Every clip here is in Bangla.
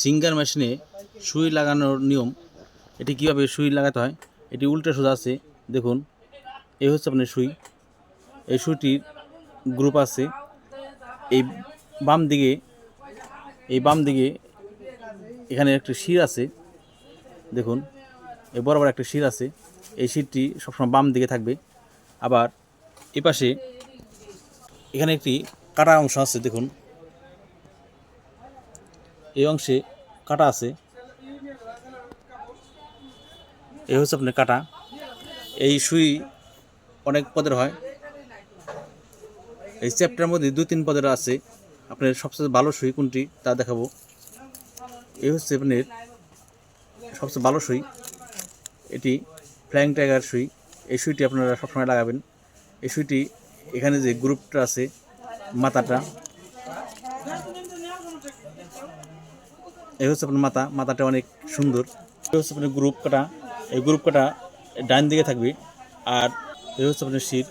সিঙ্গার মেশিনে সুই লাগানোর নিয়ম, এটি কীভাবে সুই লাগাতে হয়? এটি উল্টো সোজা আছে, দেখুন এই হচ্ছে আপনার সুই। এই সুইটির গ্রুপ আছে, এই বাম দিকে, এই বাম দিকে এখানে একটি শির আছে, দেখুন এই বরাবর একটা শির আছে, এই শিরটি সবসময় বাম দিকে থাকবে। আবার এপাশে এখানে একটি কাটা অংশ আছে, দেখুন এই অংশে কাটা আছে। এই হচ্ছে আপনার কাটা। এই সুই অনেক পদের হয়। এই চ্যাপ্টার মধ্যে দুই তিন পদের আছে। আপনার সবচেয়ে ভালো সুই কোনটি তা দেখাবো। এই হচ্ছে আপনার সবচেয়ে ভালো সুই। এটি ফ্ল্যাং টাইগার সুই। এই সুইটি আপনারা সবসময় লাগাবেন। এই সুইটি এখানে যে গ্রুপটা আছে, মাথাটা। এই হচ্ছে আপনার মাথা, মাথাটা অনেক সুন্দর। এই হচ্ছে আপনার গ্রুপ কাটা, এই গ্রুপ কাটা ডাইন দিকে থাকবে, আর এই হচ্ছে আপনার শির।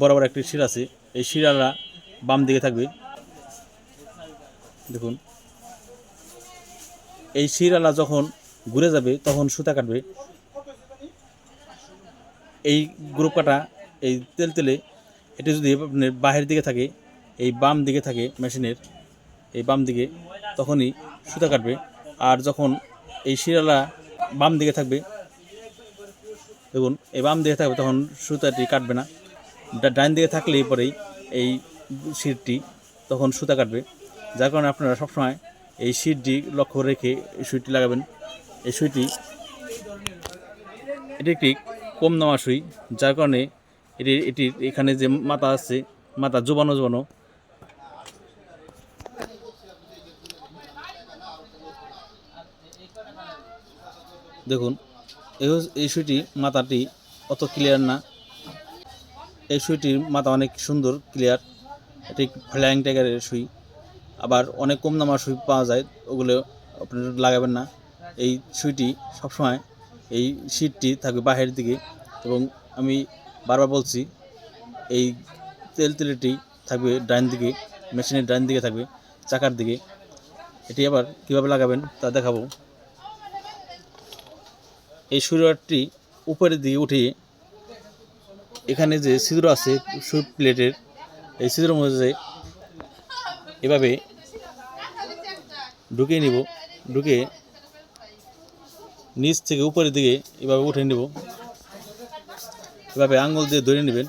বরাবর একটি শির আছে, এই শিরালা বাম দিকে থাকবে। দেখুন। এই শিরালা যখন ঘুরে যাবে, তখন সুতা কাটবে। এই গ্রুপ কাটা, এই তেল তেলে, এটি যদি আপনার বাহির দিকে থাকে, এই বাম দিকে থাকে মেশিনের এই বাম দিকে, তখনই সুতা কাটবে। আর যখন এই শিরালা বাম দিকে থাকবে, দেখুন, এই বাম দিকে থাকবে, তখন সুতাটি কাটবে না। ডাইন দিকে থাকলেই পরেই এই শিরটি তখন সুতা কাটবে। যার কারণে আপনারা সবসময় এই শিরটি লক্ষ্য রেখে এই সুইটি লাগাবেন। এই সুইটি, এটি একটি কম নামা সুই, যার কারণে এটি এটির এখানে যে মাথা আছে, মাথা জোবানো জোবানো দেখুন, এই সুইটি মাথাটি অত ক্লিয়ার না। এই সুইটির মাথা অনেক সুন্দর ক্লিয়ার এটি ফ্লাইং টাইগারের সুই। আবার অনেক কম দামার সুই পাওয়া যায়, ওগুলো আপনারা লাগাবেন না। এই সুইটি সবসময় এই সিটটি থাকবে বাহিরের দিকে। এবং আমি বারবার বলছি, এই তেল তেলটি থাকবে ডান দিকে, মেশিনের ডান দিকে থাকবে, চাকার দিকে। এটি আবার কীভাবে লাগাবেন তা দেখাবো। এই সুইটি উপরের দিকে উঠিয়ে এখানে যে ছিদ্র আছে সুই প্লেটের, এই ছিদ্রের মধ্যে এভাবে ঢুকিয়ে নিব, ঢুকে নিচ থেকে উপরের দিকে এভাবে উঠে নেব। এভাবে আঙুল দিয়ে ধরে নেবেন।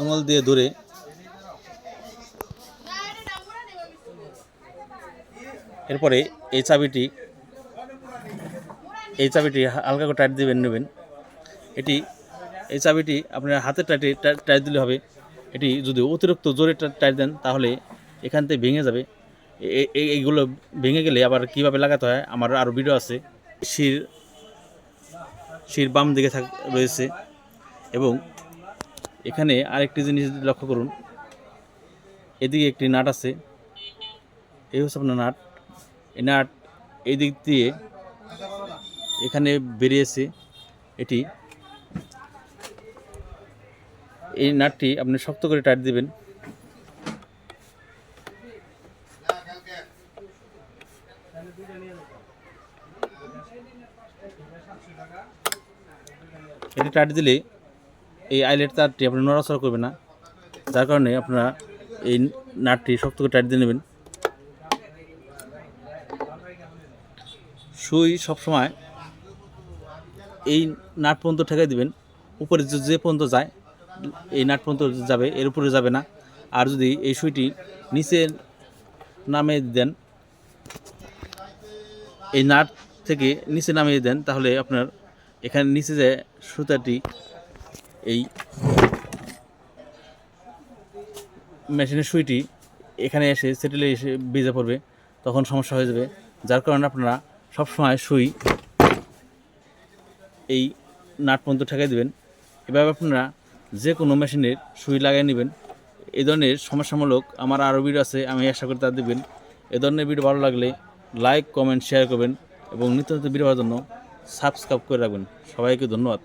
আঙুল দিয়ে ধরে এরপরে এই চাবিটি এই চাবিটি হালকা করে টাইট দিবেন, নেবেন। এটি, এই চাবিটি আপনার হাতের টাইটে টাইট দিলে হবে। এটি যদি অতিরিক্ত জোরে টাইট দেন, তাহলে এখান থেকে ভেঙে যাবে। এইগুলো ভেঙে গেলে আবার কীভাবে লাগাতে হয়, আমার আরও ভিডিও আছে। শির শির বাম দিকে থাক, রয়েছে। এবং এখানে আরেকটি জিনিস লক্ষ্য করুন। এদিকে একটি নাট আছে। এই হচ্ছে আপনার নাট। এই নাট এই দিক দিয়ে এখানে বেরিয়েছে এটি। এই নাটটি আপনি শক্ত করে টাইট দিবেন। এটি টাইট দিলে এই আইলেট তারটি আপনি নড়াচড়া করবে না। যার কারণে আপনারা এই নাটটি শক্ত করে টাইট দিয়ে নেবেন। সুই সবসময় এই নাট পর্যন্ত ঠেকাই দিবেন। উপরে যে পর্যন্ত যায়, এই নাট পর্যন্ত যাবে, এর উপরে যাবে না। আর যদি এই সুইটি নিচে নামে দেন, এই নাট থেকে নিচে নামিয়ে দেন, তাহলে আপনার এখানে নিচে যে সুতাটি, এই মেশিনের সুইটি এখানে এসে সেটেলে এসে বেজে পড়বে, তখন সমস্যা হয়ে যাবে। যার কারণে আপনারা সবসময় সুই এই নাট পর্যন্ত ঠেকাই দেবেন। এভাবে আপনারা যে কোনো মেশিনের সুই লাগিয়ে নেবেন। এ ধরনের সমস্যামূলক আমার আরও ভিডিও আছে, আমি আশা করি তা দেবেন এ ধরনের ভিডিও ভালো লাগলে লাইক কমেন্ট শেয়ার করবেন এবং নিত্য নতুন ভিডিও জন্য সাবস্ক্রাইব করে রাখবেন। সবাইকে ধন্যবাদ।